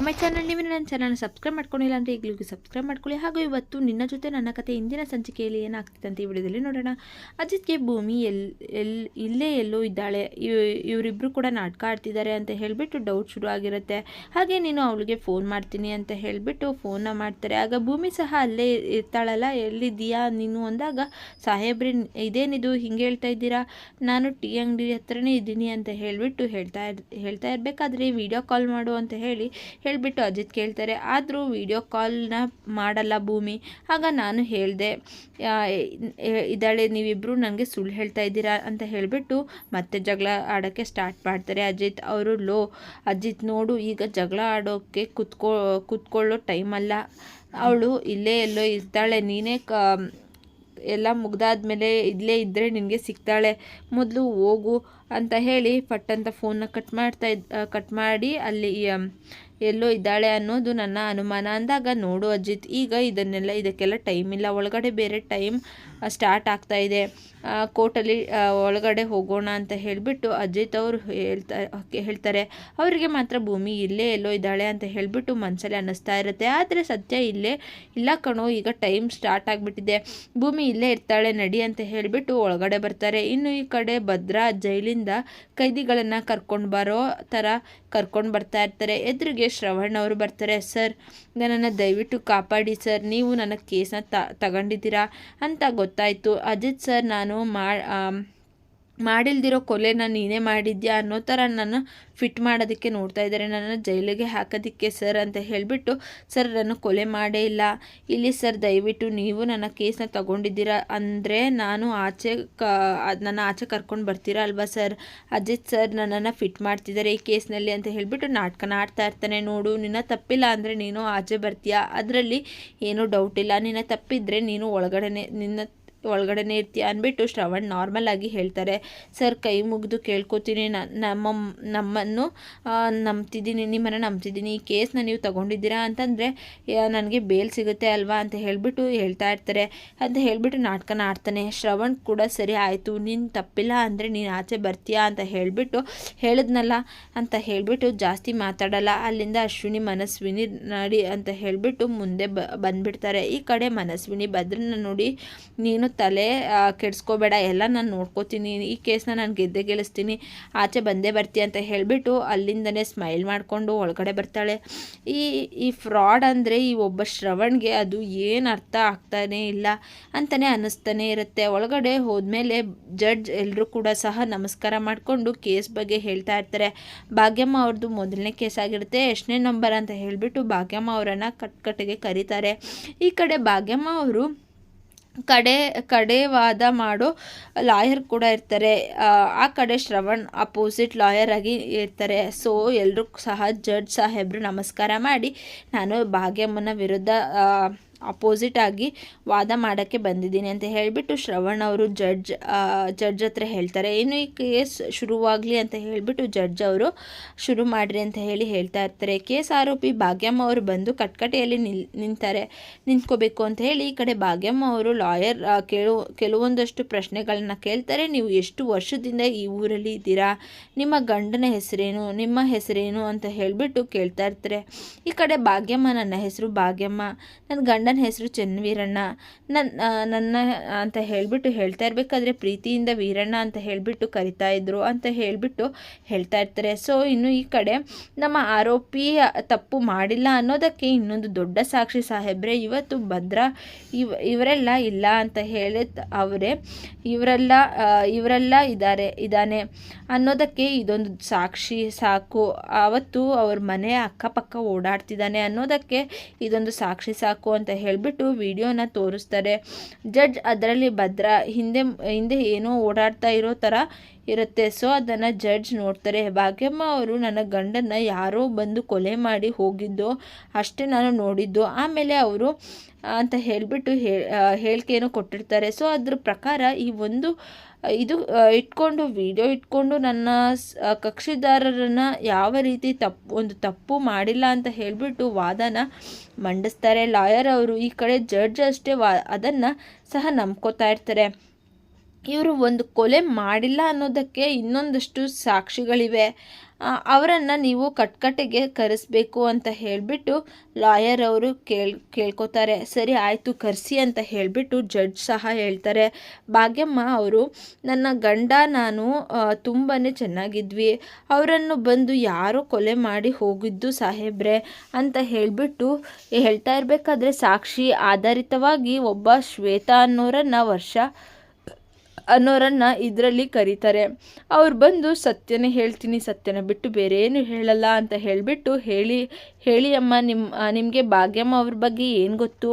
My channel ನೀವು ನನ್ನ ಚಾನಲ್ನ ಸಬ್ಸ್ಕ್ರೈಬ್ ಮಾಡ್ಕೊಂಡಿಲ್ಲ ಅಂದರೆ ಈಗಲೂ ಸಬ್ಸ್ಕ್ರೈಬ್ ಮಾಡ್ಕೊಳ್ಳಿ. ಹಾಗೂ ಇವತ್ತು ನಿನ್ನ ಜೊತೆ ನನ್ನ ಕತೆ ಇಂದಿನ ಸಂಚಿಕೆಯಲ್ಲಿ ಏನಾಗ್ತಿದೆ ಅಂತ ಈ ವಿಡಿಯೋದಲ್ಲಿ ನೋಡೋಣ. ಅಜಿತ್ಗೆ ಭೂಮಿ ಎಲ್ ಎಲ್, ಇಲ್ಲೇ ಎಲ್ಲೋ ಇದ್ದಾಳೆ. ಇವರಿಬ್ಬರು ಕೂಡ ನಾಟಕ ಆಡ್ತಿದ್ದಾರೆ ಅಂತ ಹೇಳಿಬಿಟ್ಟು ಡೌಟ್ ಶುರು ಆಗಿರುತ್ತೆ. ಹಾಗೆ ನೀನು ಅವಳಿಗೆ ಫೋನ್ ಮಾಡ್ತೀನಿ ಅಂತ ಹೇಳಿಬಿಟ್ಟು ಫೋನ್ನ ಮಾಡ್ತಾರೆ. ಆಗ ಭೂಮಿ ಸಹ ಅಲ್ಲೇ ಇರ್ತಾಳಲ್ಲ, ಎಲ್ಲಿದ್ದೀಯಾ ನೀನು ಅಂದಾಗ, ಸಾಹೇಬ್ರಿ ಇದೇನಿದು ಹಿಂಗೆ ಹೇಳ್ತಾ ಇದ್ದೀರಾ? ನಾನು ಟೀ ಅಂಗಡಿ ಹತ್ರನೇ ಇದ್ದೀನಿ ಅಂತ ಹೇಳಿಬಿಟ್ಟು ಹೇಳ್ತಾ ಇರ್, ಹೇಳ್ತಾ ಇರಬೇಕಾದ್ರೆ, ವಿಡಿಯೋ ಕಾಲ್ ಮಾಡು ಅಂತ ಹೇಳಿ ಹೇಳಿಬಿಟ್ಟು ಅಜಿತ್ ಕೇಳ್ತಾರೆ, ಆದರೂ ವಿಡಿಯೋ ಕಾಲ್ನ ಮಾಡಲ್ಲ ಭೂಮಿ. ಆಗ ನಾನು ಹೇಳಿದೆ ಇದ್ದಾಳೆ ನೀವಿಬ್ಬರು ನನಗೆ ಸುಳ್ಳು ಹೇಳ್ತಾ ಇದ್ದೀರಾ? ಅಂತ ಹೇಳಿಬಿಟ್ಟು ಮತ್ತೆ ಜಗಳ ಆಡೋಕ್ಕೆ ಸ್ಟಾರ್ಟ್ ಮಾಡ್ತಾರೆ ಅಜಿತ್. ಅವರು, ಲೋ, ಅಜಿತ್ ನೋಡು, ಈಗ ಜಗಳ ಆಡೋಕ್ಕೆ ಕುತ್ಕೋ, ಕುತ್ಕೊಳ್ಳೋ ಟೈಮಲ್ಲ ಅವಳು ಇಲ್ಲೇ ಎಲ್ಲೋ ಇರ್ತಾಳೆ. ನೀನೇ ಕ, ಎಲ್ಲ ಮುಗ್ದಾದ್ಮೇಲೆ ಇಲ್ಲೇ ಇದ್ದರೆ ನಿನಗೆ ಸಿಗ್ತಾಳೆ. ಮೊದಲು ಹೋಗು ಅಂತ ಹೇಳಿ ಪಟ್ಟಂತ ಫೋನ್ನ ಕಟ್ ಮಾಡ್ತಾ ಇದ್ ಕಟ್ ಮಾಡಿ ಅಲ್ಲಿ ಎಲ್ಲೋ ಇದ್ದಾಳೆ ಅನ್ನೋದು ನನ್ನ ಅನುಮಾನ ಅಂದಾಗ, ನೋಡು ಅಜಿತ್, ಈಗ ಇದನ್ನೆಲ್ಲ, ಇದಕ್ಕೆಲ್ಲ ಟೈಮ್ ಇಲ್ಲ. ಒಳಗಡೆ ಬೇರೆ ಟೈಮ್ ಸ್ಟಾರ್ಟ್ ಆಗ್ತಾ ಇದೆ. ಕೋರ್ಟಲ್ಲಿ ಒಳಗಡೆ ಹೋಗೋಣ ಅಂತ ಹೇಳಿಬಿಟ್ಟು ಅಜಿತ್ ಅವರು ಹೇಳ್ತಾ, ಹೇಳ್ತಾರೆ. ಅವರಿಗೆ ಮಾತ್ರ ಭೂಮಿ ಇಲ್ಲೇ, ಎಲ್ಲೋ ಇದ್ದಾಳೆ ಅಂತ ಹೇಳಿಬಿಟ್ಟು ಮನಸ್ಸಲ್ಲಿ ಅನ್ನಿಸ್ತಾ ಇರುತ್ತೆ. ಆದರೆ ಸತ್ಯ ಇಲ್ಲೇ, ಇಲ್ಲ ಕಣೋ, ಈಗ ಟೈಮ್ ಸ್ಟಾರ್ಟ್ ಆಗಿಬಿಟ್ಟಿದೆ. ಭೂಮಿ ಇಲ್ಲೇ ಇರ್ತಾಳೆ, ನಡಿ ಅಂತ ಹೇಳಿಬಿಟ್ಟು ಒಳಗಡೆ ಬರ್ತಾರೆ. ಇನ್ನು ಈ ಕಡೆ ಭದ್ರಾ ಜೈಲಿಂದ ಕೈದಿಗಳನ್ನು ಕರ್ಕೊಂಡು ಬರೋ ಥರ ಕರ್ಕೊಂಡು ಬರ್ತಾ ಇರ್ತಾರೆ. ಎದುರಿಗೆ ಶ್ರವಣ್ ಅವರು ಬರ್ತಾರೆ. ಸರ್, ನನ್ನನ್ನು ದಯವಿಟ್ಟು ಕಾಪಾಡಿ ಸರ್. ನೀವು ನನ್ನ ಕೇಸನ್ನ ತಗೊಂಡಿದ್ದೀರಾ? ಅಂತ ಗೊತ್ತಾಯಿತು. ಅಜಿತ್ ಸರ್, ನಾನು ಮಾ ಮಾಡಿಲ್ದಿರೋ ಕೊಲೆನ ನೀನೇ ಮಾಡಿದ್ಯಾ ಅನ್ನೋ ಥರ ನನ್ನ ಫಿಟ್ ಮಾಡೋದಕ್ಕೆ ನೋಡ್ತಾ ಇದ್ದಾರೆ. ನನ್ನ ಜೈಲಿಗೆ ಹಾಕೋದಕ್ಕೆ ಸರ್ ಅಂತ ಹೇಳಿಬಿಟ್ಟು ಸರ್ ನಾನು ಕೊಲೆ ಮಾಡೇ ಇಲ್ಲ. ಇಲ್ಲಿ ಸರ್ ದಯವಿಟ್ಟು ನೀವು ನನ್ನ ಕೇಸನ್ನ ತಗೊಂಡಿದ್ದೀರಾ ಅಂದರೆ ನಾನು ಆಚೆ ಕ, ನನ್ನ ಆಚೆ ಕರ್ಕೊಂಡು ಬರ್ತೀರಾ ಅಲ್ವಾ ಸರ್? ಅಜಿತ್ ಸರ್ ನನ್ನನ್ನು ಫಿಟ್ ಮಾಡ್ತಿದ್ದಾರೆ ಈ ಕೇಸ್ನಲ್ಲಿ ಅಂತ ಹೇಳಿಬಿಟ್ಟು ನಾಟಕನ ಆಡ್ತಾ ಇರ್ತಾನೆ. ನೋಡು, ನಿನ್ನ ತಪ್ಪಿಲ್ಲ ಅಂದರೆ ನೀನು ಆಚೆ ಬರ್ತೀಯಾ? ಅದರಲ್ಲಿ ಏನೂ ಡೌಟ್ ಇಲ್ಲ. ನಿನ್ನ ತಪ್ಪಿದ್ರೆ ನೀನು ಒಳಗಡೆ ನಿನ್ನ ಒಳಗಡೆನೇ ಇರ್ತೀಯ ಅಂದ್ಬಿಟ್ಟು ಶ್ರವಣ್ ನಾರ್ಮಲ್ ಆಗಿ ಹೇಳ್ತಾರೆ, ಸರ್, ಕೈ ಮುಗಿದು ಕೇಳ್ಕೊತೀನಿ ನಮ್ಮ ನಮ್ಮನ್ನು ನಂಬ್ತಿದ್ದೀನಿ, ನಿಮ್ಮನ್ನು ನಂಬ್ತಿದ್ದೀನಿ, ಈ ಕೇಸ್ನ ನೀವು ತಗೊಂಡಿದ್ದೀರಾ ಅಂತಂದರೆ ನನಗೆ ಬೇಲ್ ಸಿಗುತ್ತೆ ಅಲ್ವಾ? ಅಂತ ಹೇಳಿಬಿಟ್ಟು ಹೇಳ್ತಾ ಇರ್ತಾರೆ. ಅಂತ ಹೇಳಿಬಿಟ್ಟು ನಾಟಕನ ಆಡ್ತಾನೆ. ಶ್ರವಣ್ ಕೂಡ, ಸರಿ ಆಯಿತು, ನೀನು ತಪ್ಪಿಲ್ಲ ಅಂದರೆ ನೀನು ಆಚೆ ಬರ್ತೀಯಾ? ಅಂತ ಹೇಳಿಬಿಟ್ಟು ಹೇಳಿದ್ನಲ್ಲ ಅಂತ ಹೇಳಿಬಿಟ್ಟು ಜಾಸ್ತಿ ಮಾತಾಡಲ್ಲ. ಅಲ್ಲಿಂದ ಅಶ್ವಿನಿ, ಮನಸ್ವಿನಿ ನಡಿ ಅಂತ ಹೇಳಿಬಿಟ್ಟು ಮುಂದೆ ಬ, ಬಂದ್ಬಿಡ್ತಾರೆ. ಈ ಕಡೆ ಮನಸ್ವಿನಿ ಭದ್ರನ ನೋಡಿ, ನೀನು ತಲೆ ಕೆಡಿಸ್ಕೋಬೇಡ, ಎಲ್ಲ ನಾನು ನೋಡ್ಕೋತೀನಿ. ಈ ಕೇಸ್ನ ನಾನು ಗೆದ್ದೆ ಗೆಲ್ಲಿಸ್ತೀನಿ. ಆಚೆ ಬಂದೇ ಬರ್ತೀಯ ಅಂತ ಹೇಳಿಬಿಟ್ಟು ಅಲ್ಲಿಂದನೇ ಸ್ಮೈಲ್ ಮಾಡಿಕೊಂಡು ಒಳಗಡೆ ಬರ್ತಾಳೆ. ಈ ಈ ಫ್ರಾಡ್ ಅಂದರೆ ಈ ಒಬ್ಬ ಶ್ರವಣ್ಗೆ ಅದು ಏನು ಅರ್ಥ ಆಗ್ತಾನೇ ಇಲ್ಲ ಅಂತಲೇ ಅನ್ನಿಸ್ತಾನೆ ಇರುತ್ತೆ. ಒಳಗಡೆ ಹೋದ್ಮೇಲೆ ಜಡ್ಜ್ ಎಲ್ಲರೂ ಕೂಡ ಸಹ ನಮಸ್ಕಾರ ಮಾಡಿಕೊಂಡು ಕೇಸ್ ಬಗ್ಗೆ ಹೇಳ್ತಾ ಇರ್ತಾರೆ. ಭಾಗ್ಯಮ್ಮ ಅವ್ರದ್ದು ಮೊದಲನೇ ಕೇಸ್ ಆಗಿರುತ್ತೆ, ಎಷ್ಟನೇ ನಂಬರ್ ಅಂತ ಹೇಳಿಬಿಟ್ಟು ಭಾಗ್ಯಮ್ಮ ಅವರನ್ನು ಕಟ್ಕಟ್ಟಿಗೆ ಕರೀತಾರೆ. ಈ ಕಡೆ ಭಾಗ್ಯಮ್ಮ ಅವರು ಕಡೆ ಕಡೆ ವಾದ ಮಾಡೋ ಲಾಯರ್ ಕೂಡ ಇರ್ತಾರೆ. ಆ, ಕಡೆ ಶ್ರವಣ್ ಅಪೋಸಿಟ್ ಲಾಯರ್ ಆಗಿ ಇರ್ತಾರೆ. ಸೊ ಎಲ್ಲರೂ ಸಹ ಜಡ್ಜ್ ಸಾಹೇಬ್ರು ನಮಸ್ಕಾರ ಮಾಡಿ ನಾನು ಭಾಗ್ಯಮ್ಮನ ವಿರುದ್ಧ ಅಪೋಸಿಟ್ ಆಗಿ ವಾದ ಮಾಡೋಕ್ಕೆ ಬಂದಿದ್ದೀನಿ ಅಂತ ಹೇಳಿಬಿಟ್ಟು ಶ್ರವಣ್ ಅವರು ಜಡ್ಜ್ ಜಡ್ಜ್ ಹತ್ರ ಹೇಳ್ತಾರೆ. ಏನು ಈ ಕೇಸ್ ಶುರುವಾಗಲಿ ಅಂತ ಹೇಳಿಬಿಟ್ಟು ಜಡ್ಜ್ ಅವರು ಶುರು ಮಾಡಿರಿ ಅಂತ ಹೇಳಿ ಹೇಳ್ತಾ ಇರ್ತಾರೆ. ಕೇಸ್ ಆರೋಪಿ ಭಾಗ್ಯಮ್ಮ ಅವರು ಬಂದು ಕಟ್ಕಟೆಯಲ್ಲಿ ನಿಲ್, ನಿಂತಾರೆ, ನಿಂತ್ಕೋಬೇಕು ಅಂತ ಹೇಳಿ ಈ ಕಡೆ ಭಾಗ್ಯಮ್ಮ ಅವರು ಲಾಯರ್ ಕೇಳು, ಕೆಲವೊಂದಷ್ಟು ಪ್ರಶ್ನೆಗಳನ್ನ ಕೇಳ್ತಾರೆ. ನೀವು ಎಷ್ಟು ವರ್ಷದಿಂದ ಈ ಊರಲ್ಲಿ ಇದ್ದೀರಾ? ನಿಮ್ಮ ಗಂಡನ ಹೆಸರೇನು? ನಿಮ್ಮ ಹೆಸರೇನು? ಅಂತ ಹೇಳಿಬಿಟ್ಟು ಕೇಳ್ತಾ ಇರ್ತಾರೆ. ಈ ಕಡೆ ಭಾಗ್ಯಮ್ಮ ನನ್ನ ಹೆಸರು ಭಾಗ್ಯಮ್ಮ. ನನ್ನ ಗಂಡನ ಹೆಸರು ಚೆನ್ನವೀರಣ್ಣ. ನನ್ನ ನನ್ನ ಅಂತ ಹೇಳಿಬಿಟ್ಟು ಹೇಳ್ತಾ ಇರಬೇಕಾದ್ರೆ ಪ್ರೀತಿಯಿಂದ ವೀರಣ್ಣ ಅಂತ ಹೇಳಿಬಿಟ್ಟು ಕರಿತಾ ಇದ್ರು ಅಂತ ಹೇಳಿಬಿಟ್ಟು ಹೇಳ್ತಾ ಇರ್ತಾರೆ. ಸೊ ಇನ್ನು ಈ ಕಡೆ ನಮ್ಮ ಆರೋಪಿ ತಪ್ಪು ಮಾಡಿಲ್ಲ ಅನ್ನೋದಕ್ಕೆ ಇನ್ನೊಂದು ದೊಡ್ಡ ಸಾಕ್ಷಿ ಸಾಹೇಬ್ರೆ, ಇವತ್ತು ಭದ್ರಾ, ಇವ್, ಇವರೆಲ್ಲ ಇಲ್ಲ ಅಂತ ಹೇಳಿ ಅವರೇ, ಇವರೆಲ್ಲ ಇವರೆಲ್ಲ ಇದ್ದಾರೆ ಇದ್ದಾನೆ ಅನ್ನೋದಕ್ಕೆ ಇದೊಂದು ಸಾಕ್ಷಿ ಸಾಕು. ಅವತ್ತು ಅವ್ರ ಮನೆ ಅಕ್ಕಪಕ್ಕ ಓಡಾಡ್ತಿದ್ದಾನೆ ಅನ್ನೋದಕ್ಕೆ ಇದೊಂದು ಸಾಕ್ಷಿ ಸಾಕು ಅಂತ ಹೇಳಿಬಿಟ್ಟು ವಿಡಿಯೋನ ತೋರಿಸ್ತಾರೆ. ಜಡ್ಜ್ ಅದರಲ್ಲಿ ಭದ್ರ. ಹಿಂದೆ ಹಿಂದೆ ಏನೋ ಓಡಾಡ್ತಾ ಇರೋ ಥರ ಇರುತ್ತೆ. ಸೊ, ಅದನ್ನು ಜಡ್ಜ್ ನೋಡ್ತಾರೆ. ಭಾಗ್ಯಮ್ಮ ಅವರು ನನ್ನ ಗಂಡನ ಯಾರೋ ಬಂದು ಕೊಲೆ ಮಾಡಿ ಹೋಗಿದ್ದು ಅಷ್ಟೇ ನಾನು ನೋಡಿದ್ದು. ಆಮೇಲೆ ಅವರು ಅಂತ ಹೇಳಿಬಿಟ್ಟು ಹೇಳಿಕೆಯನ್ನು ಕೊಟ್ಟಿರ್ತಾರೆ. ಸೊ, ಅದ್ರ ಪ್ರಕಾರ ಈ ಒಂದು ಇದು ಇಟ್ಕೊಂಡು ವಿಡಿಯೋ ಇಟ್ಕೊಂಡು ನನ್ನ ಕಕ್ಷಿದಾರರನ್ನು ಯಾವ ರೀತಿ ತಪ್ಪು ಒಂದು ತಪ್ಪು ಮಾಡಿಲ್ಲ ಅಂತ ಹೇಳಿಬಿಟ್ಟು ವಾದನ ಮಂಡಿಸ್ತಾರೆ. ಲಾಯರ್ ಅವರು ಈ ಕಡೆ ಜಡ್ಜ್ ಅಷ್ಟೇ ವಾ, ಅದನ್ನು ಸಹ ನಂಬ್ಕೋತಾ ಇರ್ತಾರೆ. ಇವರು ಒಂದು ಕೊಲೆ ಮಾಡಿಲ್ಲ ಅನ್ನೋದಕ್ಕೆ ಇನ್ನೊಂದಷ್ಟು ಸಾಕ್ಷಿಗಳಿವೆ. ಅವರನ್ನು ನೀವು ಕಟ್ಕಟೆಗೆ ಕರೆಸ್ಬೇಕು ಅಂತ ಹೇಳಿಬಿಟ್ಟು ಲಾಯರ್ ಅವರು ಕೇಳ್, ಕೇಳ್ಕೊತಾರೆ. ಸರಿ, ಆಯಿತು, ಕರೆಸಿ ಅಂತ ಹೇಳಿಬಿಟ್ಟು ಜಡ್ಜ್ ಸಹ ಹೇಳ್ತಾರೆ. ಭಾಗ್ಯಮ್ಮ ಅವರು, ನನ್ನ ಗಂಡ ನಾನು ತುಂಬಾ ಚೆನ್ನಾಗಿದ್ವಿ. ಅವರನ್ನು ಬಂದು ಯಾರೋ ಕೊಲೆ ಮಾಡಿ ಹೋಗಿದ್ದು ಸಾಹೇಬ್ರೆ ಅಂತ ಹೇಳಿಬಿಟ್ಟು ಹೇಳ್ತಾ ಇರಬೇಕಾದ್ರೆ ಸಾಕ್ಷಿ ಆಧಾರಿತವಾಗಿ ಒಬ್ಬ ಶ್ವೇತಾ ಅನ್ನೋರನ್ನು ವರ್ಷ ಅನ್ನೋರನ್ನು ಇದರಲ್ಲಿ ಕರೀತಾರೆ. ಅವ್ರು ಬಂದು, ಸತ್ಯನೇ ಹೇಳ್ತೀನಿ, ಸತ್ಯನ ಬಿಟ್ಟು ಬೇರೆ ಏನು ಹೇಳಲ್ಲ ಅಂತ ಹೇಳಿಬಿಟ್ಟು ಹೇಳಿ ಹೇಳಿ, ಅಮ್ಮ ನಿಮ್ಮ ನಿಮಗೆ ಭಾಗ್ಯಮ್ಮ ಅವ್ರ ಬಗ್ಗೆ ಏನು ಗೊತ್ತು?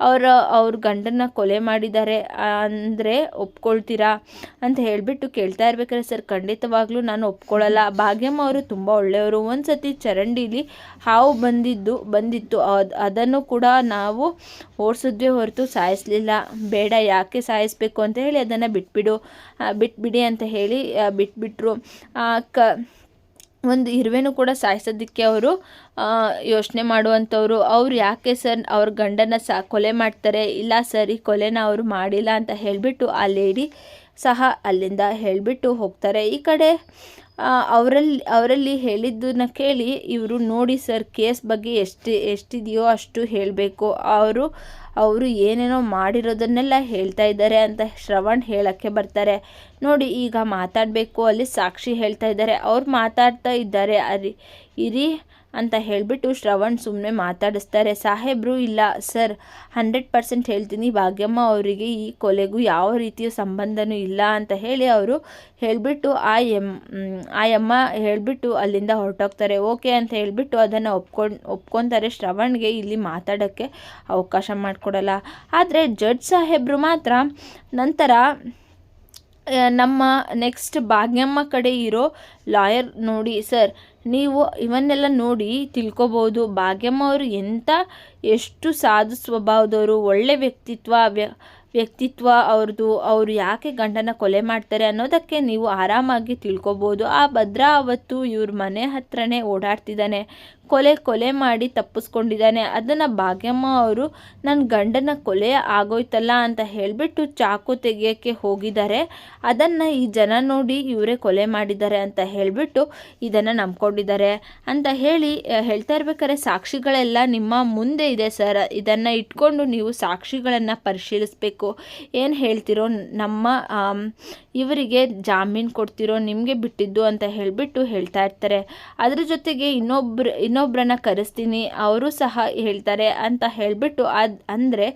ಅವರ, ಅವ್ರ ಗಂಡನ ಕೊಲೆ ಮಾಡಿದ್ದಾರೆ ಅಂದರೆ ಒಪ್ಕೊಳ್ತೀರಾ? ಅಂತ ಹೇಳಿಬಿಟ್ಟು ಕೇಳ್ತಾ ಇರ್ಬೇಕಾದ್ರೆ, ಸರ್, ಖಂಡಿತವಾಗ್ಲೂ ನಾನು ಒಪ್ಕೊಳ್ಳಲ್ಲ ಭಾಗ್ಯಮ್ಮ ಅವರು ತುಂಬ ಒಳ್ಳೆಯವರು. ಒಂದು ಸತಿ ಚರಂಡೀಲಿ ಹಾವು ಬಂದಿದ್ದು, ಬಂದಿತ್ತು. ಅದು, ಅದನ್ನು ಕೂಡ ನಾವು ಓಡಿಸಿದ್ವಿ ಹೊರತು ಸಾಯಿಸಲಿಲ್ಲ. ಬೇಡ, ಯಾಕೆ ಸಾಯಿಸಬೇಕು? ಅಂತ ಹೇಳಿ ಅದನ್ನು ಬಿಟ್ಬಿಡು ಬಿಟ್ಬಿಡಿ ಅಂತ ಹೇಳಿ ಬಿಟ್ಬಿಟ್ರು. ಕ, ಒಂದು ಇರುವೆನೂ ಕೂಡ ಸಾಯಿಸೋದಕ್ಕೆ ಅವರು ಯೋಚನೆ ಮಾಡುವಂಥವ್ರು. ಅವ್ರು ಯಾಕೆ ಸರ್ ಅವ್ರ ಗಂಡನ ಸಾ, ಕೊಲೆ ಮಾಡ್ತಾರೆ? ಇಲ್ಲ ಸರ್, ಈ ಕೊಲೆನ ಅವರು ಮಾಡಿಲ್ಲ ಅಂತ ಹೇಳಿಬಿಟ್ಟು ಆ ಲೇಡಿ ಸಹ ಅಲ್ಲಿಂದ ಹೇಳಿಬಿಟ್ಟು ಹೋಗ್ತಾರೆ. ಈ ಕಡೆ ಅವರಲ್ಲಿ ಅವರಲ್ಲಿ ಹೇಳಿದ್ದನ್ನು ಕೇಳಿ ಇವರು ನೋಡಿ ಸರ್ ಕೇಸ್ ಬಗ್ಗೆ ಎಷ್ಟು, ಎಷ್ಟಿದೆಯೋ ಅಷ್ಟು ಹೇಳಬೇಕು. ಅವರು ಅವರು ಏನೇನೋ ಮಾಡಿರೋದನ್ನೆಲ್ಲ ಹೇಳ್ತಾ ಇದ್ದಾರೆ ಅಂತ ಶ್ರವಣ್ ಹೇಳೋಕ್ಕೆ ಬರ್ತಾರೆ. ನೋಡಿ, ಈಗ ಮಾತಾಡಬೇಕು, ಅಲ್ಲಿ ಸಾಕ್ಷಿ ಹೇಳ್ತಾ ಇದ್ದಾರೆ. ಅವ್ರು ಮಾತಾಡ್ತಾ ಇದ್ದಾರೆ. ಅರಿ, ಇರಿ ಅಂತ ಹೇಳಿಬಿಟ್ಟು ಶ್ರವಣ್ ಸುಮ್ಮನೆ ಮಾತಾಡಿಸ್ತಾರೆ. ಸಾಹೇಬ್ರು, ಇಲ್ಲ ಸರ್. ಹಂಡ್ರೆಡ್ ಪರ್ಸೆಂಟ್ ಹೇಳ್ತೀನಿ. ಭಾಗ್ಯಮ್ಮ ಅವರಿಗೆ ಈ ಕೊಲೆಗೂ ಯಾವ ರೀತಿಯ ಸಂಬಂಧನೂ ಇಲ್ಲ ಅಂತ ಹೇಳಿ ಅವರು ಹೇಳಿಬಿಟ್ಟು ಆ ಎಂ, ಆ ಅಮ್ಮ ಹೇಳಿಬಿಟ್ಟು ಅಲ್ಲಿಂದ ಹೊರಟೋಗ್ತಾರೆ. ಓಕೆ ಅಂತ ಹೇಳಿಬಿಟ್ಟು ಅದನ್ನು ಒಪ್ಕೊಂಡು, ಒಪ್ಕೊತಾರೆ ಶ್ರವಣ್ಗೆ ಇಲ್ಲಿ ಮಾತಾಡೋಕ್ಕೆ ಅವಕಾಶ ಮಾಡಿಕೊಡಲ್ಲ. ಆದರೆ ಜಡ್ಜ್ ಸಾಹೇಬ್ರು ಮಾತ್ರ ನಂತರ ನಮ್ಮ ನೆಕ್ಸ್ಟ್ ಭಾಗ್ಯಮ್ಮ ಕಡೆ ಇರೋ ಲಾಯರ್ ನೋಡಿ, ಸರ್ ನೀವು ಇವನ್ನೆಲ್ಲ ನೋಡಿ ತಿಳ್ಕೊಬೋದು. ಭಾಗ್ಯಮ್ಮ ಅವರು ಎಂಥ ಎಷ್ಟು ಸಾಧು ಸ್ವಭಾವದವರು, ಒಳ್ಳೆ ವ್ಯಕ್ತಿತ್ವ ವ್ಯಕ್ತಿತ್ವ ಅವ್ರದ್ದು, ಅವರು ಯಾಕೆ ಗಂಡನ ಕೊಲೆ ಮಾಡ್ತಾರೆ ಅನ್ನೋದಕ್ಕೆ ನೀವು ಆರಾಮಾಗಿ ತಿಳ್ಕೊಬೋದು. ಆ ಭದ್ರಾ ಅವತ್ತು ಇವ್ರ ಮನೆ ಹತ್ರನೇ ಓಡಾಡ್ತಿದ್ದಾನೆ. ಕೊಲೆ ಕೊಲೆ ಮಾಡಿ ತಪ್ಪಿಸ್ಕೊಂಡಿದ್ದಾನೆ. ಅದನ್ನು ಭಾಗ್ಯಮ್ಮ ಅವರು ನನ್ನ ಗಂಡನ ಕೊಲೆ ಆಗೋಯ್ತಲ್ಲ ಅಂತ ಹೇಳಿಬಿಟ್ಟು ಚಾಕು ತೆಗಿಯೋಕ್ಕೆ ಹೋಗಿದ್ದಾರೆ. ಅದನ್ನು ಈ ಜನ ನೋಡಿ ಇವರೇ ಕೊಲೆ ಮಾಡಿದ್ದಾರೆ ಅಂತ ಹೇಳಿಬಿಟ್ಟು ಇದನ್ನು ನಂಬ್ಕೊಂಡಿದ್ದಾರೆ ಅಂತ ಹೇಳಿ ಹೇಳ್ತಾ ಇರ್ಬೇಕಾದ್ರೆ ಸಾಕ್ಷಿಗಳೆಲ್ಲ ನಿಮ್ಮ ಮುಂದೆ ಇದೆ ಸರ್. ಇದನ್ನು ಇಟ್ಕೊಂಡು ನೀವು ಸಾಕ್ಷಿಗಳನ್ನು ಪರಿಶೀಲಿಸಬೇಕು. ಏನು ಹೇಳ್ತಿರೋ ನಮ್ಮ ಇವರಿಗೆ ಜಾಮೀನು ಕೊಡ್ತಿರೋ ನಿಮಗೆ ಬಿಟ್ಟಿದ್ದು ಅಂತ ಹೇಳಿಬಿಟ್ಟು ಹೇಳ್ತಾ ಇರ್ತಾರೆ. ಅದರ ಜೊತೆಗೆ ಇನ್ನೊಬ್ರು, ಇನ್ನೊಬ್ಬ ಇನ್ನೊಬ್ಬರನ್ನ ಕರೆಸ್ತೀನಿ, ಅವರು ಸಹ ಹೇಳ್ತಾರೆ ಅಂತ ಹೇಳಿಬಿಟ್ಟು ಅದು ಅಂದರೆ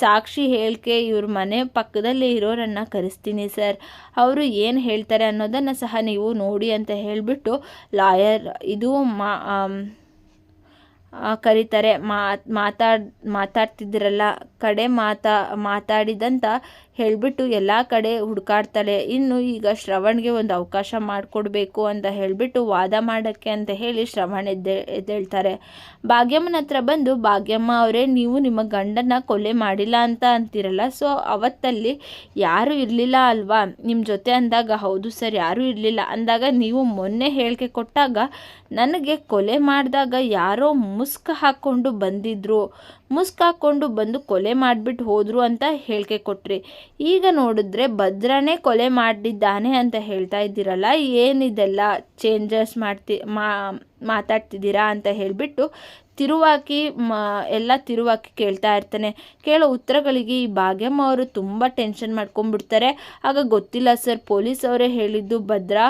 ಸಾಕ್ಷಿ ಹೇಳಿಕೆ ಇವ್ರ ಮನೆ ಪಕ್ಕದಲ್ಲಿ ಇರೋರನ್ನು ಕರೆಸ್ತೀನಿ ಸರ್. ಅವರು ಏನು ಹೇಳ್ತಾರೆ ಅನ್ನೋದನ್ನು ಸಹ ನೀವು ನೋಡಿ ಅಂತ ಹೇಳಿಬಿಟ್ಟು ಲಾಯರ್ ಇದು ಮಾ ಕರೀತಾರೆ. ಮಾತಾಡ್ ಮಾತಾಡ್ತಿದ್ದಿರಲ್ಲ ಕಡೆ ಮಾತಾ, ಮಾತಾಡಿದಂತ ಹೇಳಿಬಿಟ್ಟು ಎಲ್ಲ ಕಡೆ ಹುಡುಕಾಡ್ತಾಳೆ. ಇನ್ನು ಈಗ ಶ್ರವಣ್ಗೆ ಒಂದು ಅವಕಾಶ ಮಾಡಿಕೊಡ್ಬೇಕು ಅಂತ ಹೇಳಿಬಿಟ್ಟು ವಾದ ಮಾಡೋಕ್ಕೆ ಅಂತ ಹೇಳಿ ಶ್ರವಣ್ ಎದ್ದೆ, ಎದ್ದೇಳ್ತಾರೆ. ಭಾಗ್ಯಮ್ಮನ ಹತ್ರ ಬಂದು, ಭಾಗ್ಯಮ್ಮ ಅವರೇ, ನೀವು ನಿಮ್ಮ ಗಂಡನ ಕೊಲೆ ಮಾಡಿಲ್ಲ ಅಂತ ಅಂತೀರಲ್ಲ, ಸೊ ಅವತ್ತಲ್ಲಿ ಯಾರೂ ಇರಲಿಲ್ಲ ಅಲ್ವಾ? ನಿಮ್ಮ ಜೊತೆ ಅಂದಾಗ ಹೌದು ಸರ್, ಯಾರೂ ಇರಲಿಲ್ಲ. ಅಂದಾಗ ನೀವು ಮೊನ್ನೆ ಹೇಳಿಕೆ ಕೊಟ್ಟಾಗ ನನಗೆ ಕೊಲೆ ಮಾಡಿದಾಗ ಯಾರೋ ಮುಸ್ಕ್ ಹಾಕ್ಕೊಂಡು ಬಂದಿದ್ರು. ಮುಸ್ಕ್ ಹಾಕ್ಕೊಂಡು ಬಂದು ಕೊಲೆ ಮಾಡಿಬಿಟ್ಟು ಹೋದರು ಅಂತ ಹೇಳಿಕೆ ಕೊಟ್ರಿ. ಈಗ ನೋಡಿದ್ರೆ ಭದ್ರನೇ ಕೊಲೆ ಮಾಡಿದ್ದಾನೆ ಅಂತ ಹೇಳ್ತಾ ಇದ್ದೀರಲ್ಲ, ಏನಿದೆಲ್ಲ ಚೇಂಜಸ್ ಮಾಡ್ತಿ ಮಾತಾಡ್ತಿದ್ದೀರಾ ಅಂತ ಹೇಳಿಬಿಟ್ಟು ತಿರುವಾಕಿ ಮ, ಎಲ್ಲ ತಿರುವಾಕಿ ಕೇಳ್ತಾ ಇರ್ತಾನೆ. ಕೇಳೋ ಉತ್ತರಗಳಿಗೆ ಈ ಭಾಗ್ಯಮ್ಮ ಅವರು ತುಂಬ ಟೆನ್ಷನ್ ಮಾಡ್ಕೊಂಡ್ಬಿಡ್ತಾರೆ. ಆಗ ಗೊತ್ತಿಲ್ಲ ಸರ್ ಪೊಲೀಸ್ ಅವರೇ ಹೇಳಿದ್ದು ಭದ್ರಾ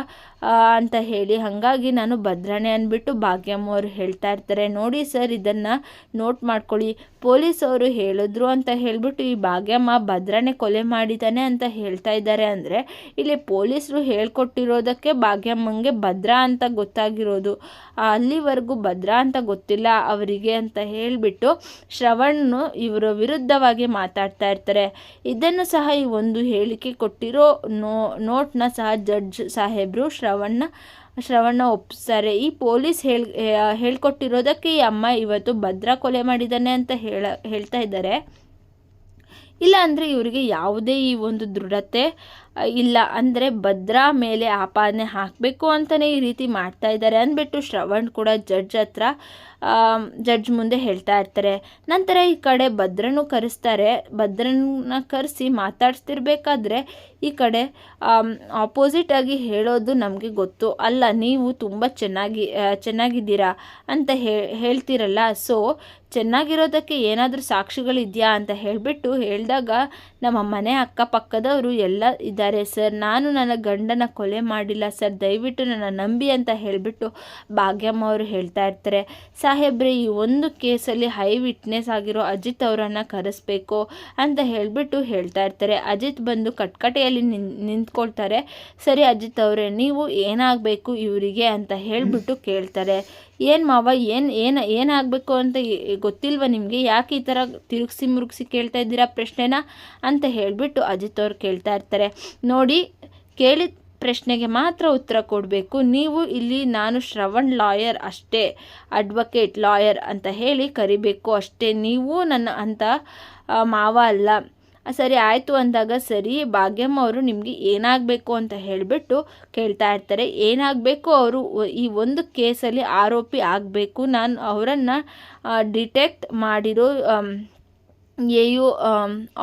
ಅಂತ ಹೇಳಿ. ಹಾಗಾಗಿ ನಾನು ಭದ್ರಾನೇ ಅಂದ್ಬಿಟ್ಟು ಭಾಗ್ಯಮ್ಮ ಅವರು ಹೇಳ್ತಾ ಇರ್ತಾರೆ. ನೋಡಿ ಸರ್ ಇದನ್ನು ನೋಟ್ ಮಾಡ್ಕೊಳ್ಳಿ. ಪೊಲೀಸ್ ಅವರು ಹೇಳಿದ್ರು ಅಂತ ಹೇಳಿಬಿಟ್ಟು ಈ ಭಾಗ್ಯಮ್ಮ ಭದ್ರನೇ ಕೊಲೆ ಮಾಡಿದ್ದಾನೆ ಅಂತ ಹೇಳ್ತಾ ಇದ್ದಾರೆ ಅಂದರೆ ಇಲ್ಲಿ ಪೊಲೀಸರು ಹೇಳ್ಕೊಟ್ಟಿರೋದಕ್ಕೆ ಭಾಗ್ಯಮ್ಮಂಗೆ ಭದ್ರ ಅಂತ ಗೊತ್ತಾಗಿರೋದು. ಅಲ್ಲಿವರೆಗೂ ಭದ್ರ ಅಂತ ಗೊತ್ತಿಲ್ಲ ಅವರಿಗೆ ಅಂತ ಹೇಳಿಬಿಟ್ಟು ಶ್ರವಣ್ಣು ಇವರ ವಿರುದ್ಧವಾಗಿ ಮಾತಾಡ್ತಾ ಇರ್ತಾರೆ. ಇದನ್ನು ಸಹ ಈ ಒಂದು ಹೇಳಿಕೆ ಕೊಟ್ಟಿರೋ ನೋ, ನೋಟ್ನ ಸಹ ಜಡ್ಜ್ ಸಾಹೇಬರು ಶ್ರವಣ್ಣ ಶ್ರವಣ ಒಪ್ಪಿಸ್ತಾರೆ ಈ ಪೊಲೀಸ್ ಹೇಳಿ ಹೇಳ್ಕೊಟ್ಟಿರೋದಕ್ಕೆ ಈ ಅಮ್ಮ ಇವತ್ತು ಭದ್ರಾ ಕೊಲೆ ಮಾಡಿದ್ದಾನೆ ಅಂತ ಹೇಳ, ಹೇಳ್ತಾ ಇದ್ದಾರೆ. ಇಲ್ಲ ಅಂದರೆ ಇವರಿಗೆ ಯಾವುದೇ ಈ ಒಂದು ದೃಢತೆ ಇಲ್ಲ ಅಂದರೆ ಭದ್ರಾ ಮೇಲೆ ಆಪಾದನೆ ಹಾಕಬೇಕು ಅಂತಲೇ ಈ ರೀತಿ ಮಾಡ್ತಾ ಇದ್ದಾರೆ ಅಂದ್ಬಿಟ್ಟು ಶ್ರವಣ್ ಕೂಡ ಜಡ್ಜ್ ಹತ್ರ ಜಡ್ಜ್ ಮುಂದೆ ಹೇಳ್ತಾ ಇರ್ತಾರೆ. ನಂತರ ಈ ಕಡೆ ಭದ್ರನು ಕರೆಸ್ತಾರೆ. ಭದ್ರನ ಕರೆಸಿ ಮಾತಾಡ್ತಿರ್ಬೇಕಾದ್ರೆ ಈ ಕಡೆ ಆಪೋಸಿಟ್ ಆಗಿ ಹೇಳೋದು ನಮಗೆ ಗೊತ್ತು. ಅಲ್ಲ, ನೀವು ತುಂಬ ಚೆನ್ನಾಗಿ ಚೆನ್ನಾಗಿದ್ದೀರಾ ಅಂತ ಹೇಳ್ತಿರಲ್ಲ. ಸೊ ಚೆನ್ನಾಗಿರೋದಕ್ಕೆ ಏನಾದರೂ ಸಾಕ್ಷಿಗಳಿದೆಯಾ ಅಂತ ಹೇಳಿಬಿಟ್ಟು ಹೇಳಿದಾಗ ನಮ್ಮ ಮನೆ ಅಕ್ಕಪಕ್ಕದವರು ಎಲ್ಲ ಇದ್ದಾರೆ, ಸರ್, ನಾನು ನನ್ನ ಗಂಡನ ಕೊಲೆ ಮಾಡಿಲ್ಲ, ಸರ್, ದಯವಿಟ್ಟು ನನ್ನ ನಂಬಿ ಅಂತ ಹೇಳಿಬಿಟ್ಟು ಭಾಗ್ಯಮ್ಮ ಅವರು ಹೇಳ್ತಾ ಇರ್ತಾರೆ. ಸಾಹೇಬ್ರೆ, ಈ ಒಂದು ಕೇಸಲ್ಲಿ ಹೈ ವಿಟ್ನೆಸ್ ಆಗಿರೋ ಅಜಿತ್ ಅವರನ್ನು ಕರೆಸ್ಬೇಕು ಅಂತ ಹೇಳಿಬಿಟ್ಟು ಹೇಳ್ತಾ ಇರ್ತಾರೆ. ಅಜಿತ್ ಬಂದು ಕಟ್ಕಟೆಯಲ್ಲಿ ನಿನ್, ನಿಂತ್ಕೊಳ್ತಾರೆ. ಸರಿ ಅಜಿತ್ ಅವರೇ, ನೀವು ಏನಾಗಬೇಕು ಇವರಿಗೆ ಅಂತ ಹೇಳಿಬಿಟ್ಟು ಕೇಳ್ತಾರೆ. ಏನು ಮಾವ, ಏನು ಏನು, ಏನಾಗಬೇಕು ಅಂತ ಗೊತ್ತಿಲ್ವ ನಿಮಗೆ? ಯಾಕೆ ಈ ಥರ ತಿರುಗಿಸಿ ಮುರುಗಿಸಿ ಕೇಳ್ತಾ ಇದ್ದೀರಾ ಪ್ರಶ್ನೆನ ಅಂತ ಹೇಳಿಬಿಟ್ಟು ಅಜಿತ್ ಅವ್ರು ಕೇಳ್ತಾ ಇರ್ತಾರೆ. ನೋಡಿ ಕೇಳಿದ ಪ್ರಶ್ನೆಗೆ ಮಾತ್ರ ಉತ್ತರ ಕೊಡಬೇಕು. ನೀವು ಇಲ್ಲಿ ನಾನು ಶ್ರವಣ್ ಲಾಯರ್ ಅಷ್ಟೇ, ಅಡ್ವೊಕೇಟ್ ಲಾಯರ್ ಅಂತ ಹೇಳಿ ಕರಿಬೇಕು ಅಷ್ಟೇ. ನೀವು ನನ್ನ ಅಂತ ಮಾವ ಅಲ್ಲ. ಸರಿ ಆಯಿತು ಅಂದಾಗ ಸರಿ, ಭಾಗ್ಯಮ್ಮ ಅವರು ನಿಮಗೆ ಏನಾಗಬೇಕು ಅಂತ ಹೇಳಿಬಿಟ್ಟು ಕೇಳ್ತಾ ಇರ್ತಾರೆ. ಏನಾಗಬೇಕು ಅವರು ಈ ಒಂದು ಕೇಸಲ್ಲಿ ಆರೋಪಿ ಆಗಬೇಕು, ನಾನು ಅವರನ್ನು ಡಿಟೆಕ್ಟ್ ಮಾಡಿರೋ A U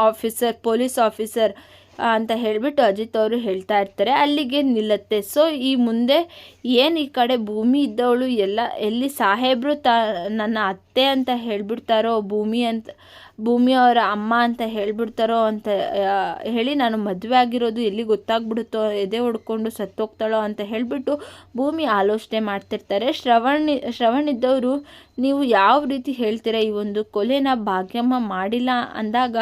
officer, police officer ಅಂತ ಹೇಳಿಬಿಟ್ಟು ಅಜಿತ್ ಅವರು ಹೇಳ್ತಾ ಇರ್ತಾರೆ. ಅಲ್ಲಿಗೆ ನಿಲ್ಲತ್ತೆ. ಸೊ, ಈ ಮುಂದೆ ಏನು ಈ ಕಡೆ ಭೂಮಿ ಇದ್ದವಳು ಎಲ್ಲ, ಎಲ್ಲಿ ಸಾಹೇಬರು ತ, ನನ್ನ ಅತ್ತೆ ಅಂತ ಹೇಳಿಬಿಡ್ತಾರೋ ಭೂಮಿ ಅಂತ ಭೂಮಿಯವರ ಅಮ್ಮ ಅಂತ ಹೇಳ್ಬಿಡ್ತಾರೋ ಅಂತ ಹೇಳಿ ನಾನು ಮದುವೆ ಆಗಿರೋದು ಎಲ್ಲಿ ಗೊತ್ತಾಗ್ಬಿಡುತ್ತೋ, ಎದೆ ಹೊಡ್ಕೊಂಡು ಸತ್ತೋಗ್ತಾಳೋ ಅಂತ ಹೇಳಿಬಿಟ್ಟು ಭೂಮಿ ಆಲೋಚನೆ ಮಾಡ್ತಿರ್ತಾರೆ. ಶ್ರವಣ್ ಶ್ರವಣ್ ಇದ್ದವರು, ನೀವು ಯಾವ ರೀತಿ ಹೇಳ್ತೀರಾ ಈ ಒಂದು ಕೊಲೆನ ಭಾಗ್ಯಮ್ಮ ಮಾಡಿಲ್ಲ ಅಂದಾಗ,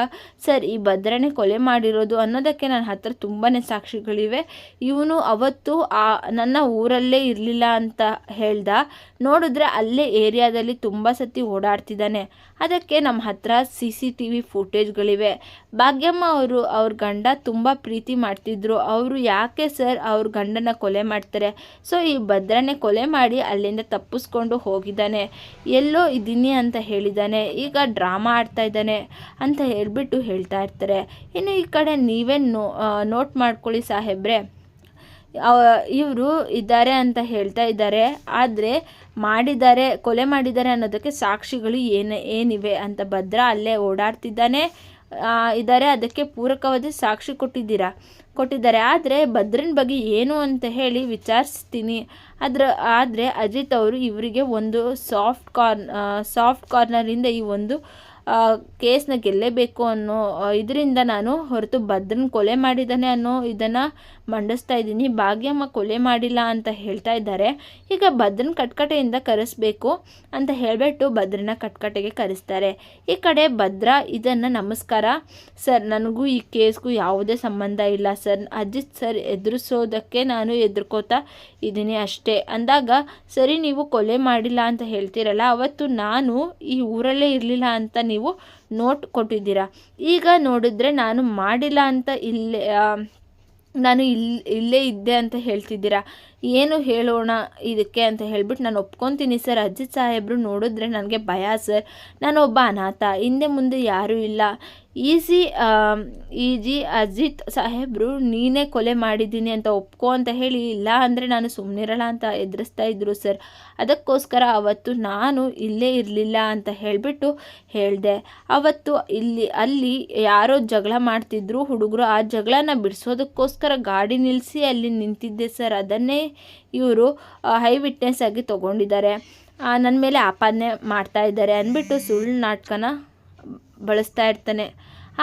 ಸರ್, ಈ ಭದ್ರನೇ ಕೊಲೆ ಮಾಡಿರೋದು ಅನ್ನೋದಕ್ಕೆ ನನ್ನ ಹತ್ರ ತುಂಬಾ ಸಾಕ್ಷಿಗಳಿವೆ. ಇವನು ಅವತ್ತು, ಆ, ನನ್ನ ಊರಲ್ಲೇ ಇರಲಿಲ್ಲ ಅಂತ ಹೇಳ್ದ. ನೋಡಿದ್ರೆ ಅಲ್ಲೇ ಏರಿಯಾದಲ್ಲಿ ತುಂಬ ಸತಿ ಓಡಾಡ್ತಿದ್ದಾನೆ. ಅದಕ್ಕೆ ನಮ್ಮ ಹತ್ರ ಸಿ ಸಿ ಟಿ ವಿ ಫುಟೇಜ್ಗಳಿವೆ. ಭಾಗ್ಯಮ್ಮ ಅವರು ಅವ್ರ ಗಂಡ ತುಂಬ ಪ್ರೀತಿ ಮಾಡ್ತಿದ್ರು. ಅವರು ಯಾಕೆ ಸರ್ ಅವ್ರ ಗಂಡನ ಕೊಲೆ ಮಾಡ್ತಾರೆ? ಸೊ, ಈ ಭದ್ರನೇ ಕೊಲೆ ಮಾಡಿ ಅಲ್ಲಿಂದ ತಪ್ಪಿಸ್ಕೊಂಡು ಹೋಗಿದ್ದಾನೆ. ಎಲ್ಲೋ ಇದ್ದೀನಿ ಅಂತ ಹೇಳಿದ್ದಾನೆ. ಈಗ ಡ್ರಾಮಾ ಆಡ್ತಾ ಇದ್ದಾನೆ ಅಂತ ಹೇಳ್ಬಿಟ್ಟು ಹೇಳ್ತಾ ಇರ್ತಾರೆ. ಇನ್ನು ಈ ಕಡೆ ನೀವೇ ನೋಟ್ ಮಾಡ್ಕೊಳ್ಳಿ ಸಾಹೇಬ್ರೆ. ಇವರು ಇದ್ದಾರೆ ಅಂತ ಹೇಳ್ತಾ ಇದ್ದಾರೆ. ಆದರೆ ಮಾಡಿದ್ದಾರೆ ಕೊಲೆ ಮಾಡಿದ್ದಾರೆ ಅನ್ನೋದಕ್ಕೆ ಸಾಕ್ಷಿಗಳು ಏನು, ಏನಿವೆ ಅಂತ ಭದ್ರ ಅಲ್ಲೇ ಓಡಾಡ್ತಿದ್ದಾನೆ. ಇದ್ದಾರೆ ಅದಕ್ಕೆ ಪೂರಕವಾದ ಸಾಕ್ಷಿ ಕೊಟ್ಟಿದ್ದೀರಾ? ಕೊಟ್ಟಿದ್ದಾರೆ. ಆದರೆ ಭದ್ರನ ಬಗ್ಗೆ ಏನು ಅಂತ ಹೇಳಿ ವಿಚಾರಿಸ್ತೀನಿ. ಅದ್ರ, ಆದರೆ ಅಜಿತ್ ಅವರು ಇವರಿಗೆ ಒಂದು ಸಾಫ್ಟ್ ಕಾರ್ನ್ ಸಾಫ್ಟ್ ಕಾರ್ನರಿಂದ ಈ ಒಂದು ಕೇಸ್ನ ಗೆಲ್ಲೇಬೇಕು ಅನ್ನೋ ಇದರಿಂದ ನಾನು ಹೊರತು ಭದ್ರನ ಕೊಲೆ ಮಾಡಿದ್ದಾನೆ ಅನ್ನೋ ಇದನ್ನು ಮಂಡಿಸ್ತಾ ಇದ್ದೀನಿ. ಭಾಗ್ಯಮ್ಮ ಕೊಲೆ ಮಾಡಿಲ್ಲ ಅಂತ ಹೇಳ್ತಾ ಇದ್ದಾರೆ. ಈಗ ಭದ್ರನ ಕಟ್ಕಟೆಯಿಂದ ಕರೆಸ್ಬೇಕು ಅಂತ ಹೇಳಿಬಿಟ್ಟು ಭದ್ರನ ಕಟ್ಕಟೆಗೆ ಕರೆಸ್ತಾರೆ. ಈ ಕಡೆ ಭದ್ರ ಇದನ್ನು ನಮಸ್ಕಾರ. ಸರ್, ನನಗೂ ಈ ಕೇಸ್ಗೂ ಯಾವುದೇ ಸಂಬಂಧ ಇಲ್ಲ ಸರ್. ಅಜಿತ್ ಸರ್ ಎದುರಿಸೋದಕ್ಕೆ ನಾನು ಎದುರ್ಕೋತಾ ಇದ್ದೀನಿ ಅಷ್ಟೇ. ಅಂದಾಗ, ಸರಿ, ನೀವು ಕೊಲೆ ಮಾಡಿಲ್ಲ ಅಂತ ಹೇಳ್ತೀರಲ್ಲ, ಅವತ್ತು ನಾನು ಈ ಊರಲ್ಲೇ ಇರಲಿಲ್ಲ ಅಂತ ನೋಟ್ ಕೊಟ್ಟಿದ್ದೀರಾ? ಈಗ ನೋಡಿದ್ರೆ ನಾನು ಮಾಡಿಲ್ಲ ಅಂತ ಇಲ್ಲೇ ನಾನು ಇಲ್ಲಿ ಇಲ್ಲೇ ಇದ್ದೆ ಅಂತ ಹೇಳ್ತಿದ್ದೀರಾ? ಏನು ಹೇಳೋಣ ಇದಕ್ಕೆ ಅಂತ ಹೇಳ್ಬಿಟ್ಟು ನಾನು ಒಪ್ಕೊತೀನಿ ಸರ್. ಅಜ್ಜಿ ಸಾಹೇಬರು ನೋಡಿದ್ರೆ ನನಗೆ ಭಯ ಸರ್. ನಾನು ಒಬ್ಬ ಅನಾಥ, ಹಿಂದೆ ಮುಂದೆ ಯಾರೂ ಇಲ್ಲ. ಈಸಿ ಈಜಿ ಅಜಿತ್ ಸಾಹೇಬ್ರು, ನೀನೇ ಕೊಲೆ ಮಾಡಿದ್ದೀನಿ ಅಂತ ಒಪ್ಕೊ ಅಂತ ಹೇಳಿ, ಇಲ್ಲ ಅಂದರೆ ನಾನು ಸುಮ್ಮನಿರಲ್ಲ ಅಂತ ಎದುರಿಸ್ತಾ ಇದ್ರು ಸರ್. ಅದಕ್ಕೋಸ್ಕರ ಅವತ್ತು ನಾನು ಇಲ್ಲೇ ಇರಲಿಲ್ಲ ಅಂತ ಹೇಳಿಬಿಟ್ಟು ಹೇಳಿದೆ. ಅವತ್ತು ಇಲ್ಲಿ, ಅಲ್ಲಿ ಯಾರೋ ಜಗಳ ಮಾಡ್ತಿದ್ರು, ಹುಡುಗರು ಆ ಜಗಳನ ಬಿಡಿಸೋದಕ್ಕೋಸ್ಕರ ಗಾಡಿ ನಿಲ್ಲಿಸಿ ಅಲ್ಲಿ ನಿಂತಿದ್ದೆ ಸರ್. ಅದನ್ನೇ ಇವರು ಹೈ ವಿಟ್ನೆಸ್ ಆಗಿ ತೊಗೊಂಡಿದ್ದಾರೆ. ನನ್ನ ಮೇಲೆ ಆಪಾದನೆ ಮಾಡ್ತಾ ಇದ್ದಾರೆ ಅಂದ್ಬಿಟ್ಟು ಸುಳ್ಳು ನಾಟಕನ ಬಳಸ್ತಾ ಇರ್ತಾನೆ.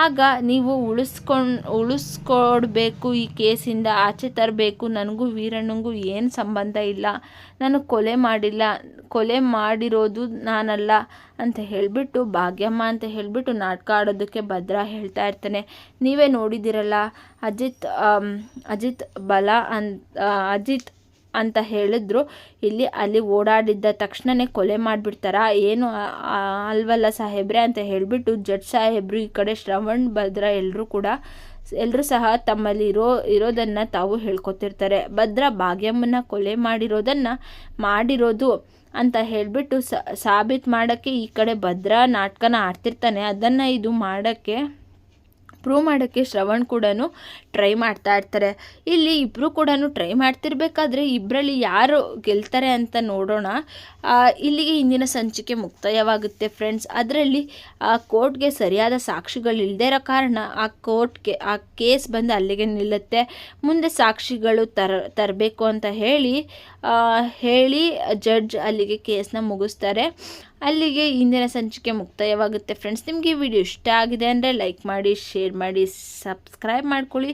ಆಗ ನೀವು ಉಳಿಸ್ಕೊಂಡು, ಉಳಿಸ್ಕೊಡ್ಬೇಕು, ಈ ಕೇಸಿಂದ ಆಚೆ ತರಬೇಕು. ನನಗೂ ವೀರಣ್ಣಂಗೂ ಏನು ಸಂಬಂಧ ಇಲ್ಲ. ನಾನು ಕೊಲೆ ಮಾಡಿಲ್ಲ. ಕೊಲೆ ಮಾಡಿರೋದು ನಾನಲ್ಲ ಅಂತ ಹೇಳಿಬಿಟ್ಟು, ಭಾಗ್ಯಮ್ಮ ಅಂತ ಹೇಳಿಬಿಟ್ಟು ನಾಟಕ ಆಡೋದಕ್ಕೆ ಭದ್ರ ಹೇಳ್ತಾ ಇರ್ತಾನೆ. ನೀವೇ ನೋಡಿದ್ದೀರಲ್ಲ, ಅಜಿತ್ ಅಜಿತ್ ಬಲ ಅಂತ ಅಜಿತ್ ಅಂತ ಹೇಳಿದ್ರು. ಇಲ್ಲಿ ಅಲ್ಲಿ ಓಡಾಡಿದ್ದ ತಕ್ಷಣನೇ ಕೊಲೆ ಮಾಡಿಬಿಡ್ತಾರಾ? ಏನು ಅಲ್ವಲ್ಲ ಸಾಹೇಬ್ರೆ ಅಂತ ಹೇಳಿಬಿಟ್ಟು ಜಡ್ ಸಾಹೇಬ್ರು ಈ ಕಡೆ ಶ್ರವಣ್, ಭದ್ರ ಎಲ್ಲರೂ ಕೂಡ ಎಲ್ಲರೂ ಸಹ ತಮ್ಮಲ್ಲಿ ಇರೋ, ಇರೋದನ್ನು ತಾವು ಹೇಳ್ಕೊತಿರ್ತಾರೆ. ಭದ್ರ ಭಾಗ್ಯಮ್ಮನ ಕೊಲೆ ಮಾಡಿರೋದನ್ನು ಮಾಡಿರೋದು ಅಂತ ಹೇಳಿಬಿಟ್ಟು ಸಾಬೀತು ಮಾಡೋಕ್ಕೆ ಈ ಕಡೆ ಭದ್ರ ನಾಟಕನ ಆಡ್ತಿರ್ತಾನೆ. ಅದನ್ನು ಇದು ಮಾಡೋಕ್ಕೆ ಪ್ರೂವ್ ಮಾಡೋಕ್ಕೆ ಶ್ರವಣ್ ಕೂಡ ಟ್ರೈ ಮಾಡ್ತಾ ಇರ್ತಾರೆ. ಇಲ್ಲಿ ಇಬ್ಬರು ಕೂಡ ಟ್ರೈ ಮಾಡ್ತಿರ್ಬೇಕಾದ್ರೆ ಇಬ್ಬರಲ್ಲಿ ಯಾರು ಗೆಲ್ತಾರೆ ಅಂತ ನೋಡೋಣ. ಇಲ್ಲಿಗೆ ಇಂದಿನ ಸಂಚಿಕೆ ಮುಕ್ತಾಯವಾಗುತ್ತೆ ಫ್ರೆಂಡ್ಸ್ ಅದರಲ್ಲಿ, ಆ ಕೋರ್ಟ್ಗೆ ಸರಿಯಾದ ಸಾಕ್ಷಿಗಳು ಇಲ್ಲದೇ ಇರೋ ಕಾರಣ ಆ ಕೋರ್ಟ್ಗೆ ಆ ಕೇಸ್ ಬಂದು ಅಲ್ಲಿಗೆ ನಿಲ್ಲುತ್ತೆ. ಮುಂದೆ ಸಾಕ್ಷಿಗಳು ತರ, ತರಬೇಕು ಅಂತ ಹೇಳಿ ಹೇಳಿ ಜಡ್ಜ್ ಅಲ್ಲಿಗೆ ಕೇಸನ್ನ ಮುಗಿಸ್ತಾರೆ. ಅಲ್ಲಿಗೆ ಇಂದಿನ ಸಂಚಿಕೆ ಮುಕ್ತಾಯವಾಗುತ್ತೆ. ಫ್ರೆಂಡ್ಸ್ ನಿಮಗೆ ವಿಡಿಯೋ ಇಷ್ಟ ಆಗಿದೆ ಅಂದರೆ ಲೈಕ್ ಮಾಡಿ ಶೇರ್ ಮಾಡಿ ಸಬ್ಸ್ಕ್ರೈಬ್ ಮಾಡ್ಕೊಳ್ಳಿ.